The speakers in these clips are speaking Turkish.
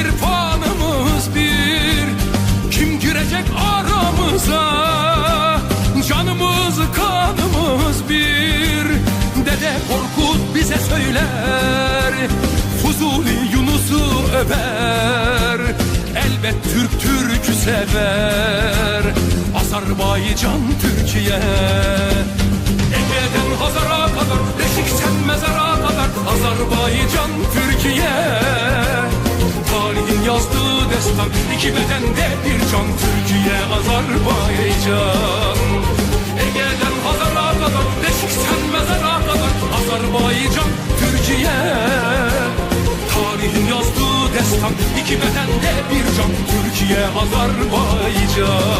irfanımız bir. Kim girecek aramıza? Canımız kanımız bir. Dede Korkut bize söyler Fuzuli Yunus'u över. Elbet Türk Türk'ü sever Azerbaycan Türkiye. Ege'den Hazar'a kadar Beşik'ten mezara kadar Azerbaycan Türkiye iki bedende bir can Türkiye Azerbaycan Ege'den Hazar'a kadar Beşikten mezara kadar Azerbaycan Türkiye. Tarihin yazdığı destan iki bedende bir can Türkiye Azerbaycan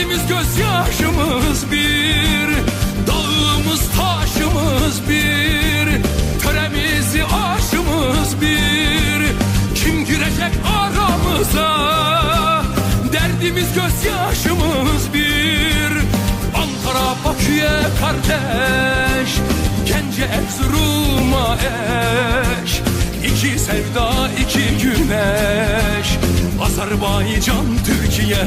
Derdimiz gözyaşımız bir Dağımız taşımız bir Töremizi aşımız bir. Kim girecek aramıza? Derdimiz gözyaşımız bir. Ankara Bakü'ye kardeş Gence Erzurum'a eş. İki sevda iki güneş Azerbaycan Türkiye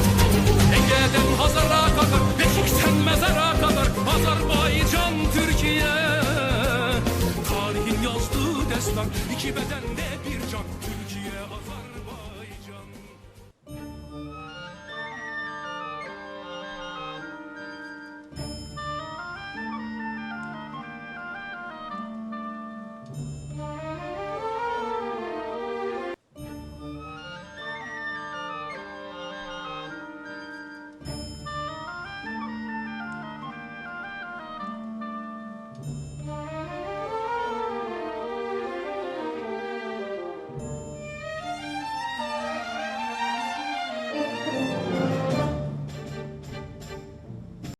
iki bedende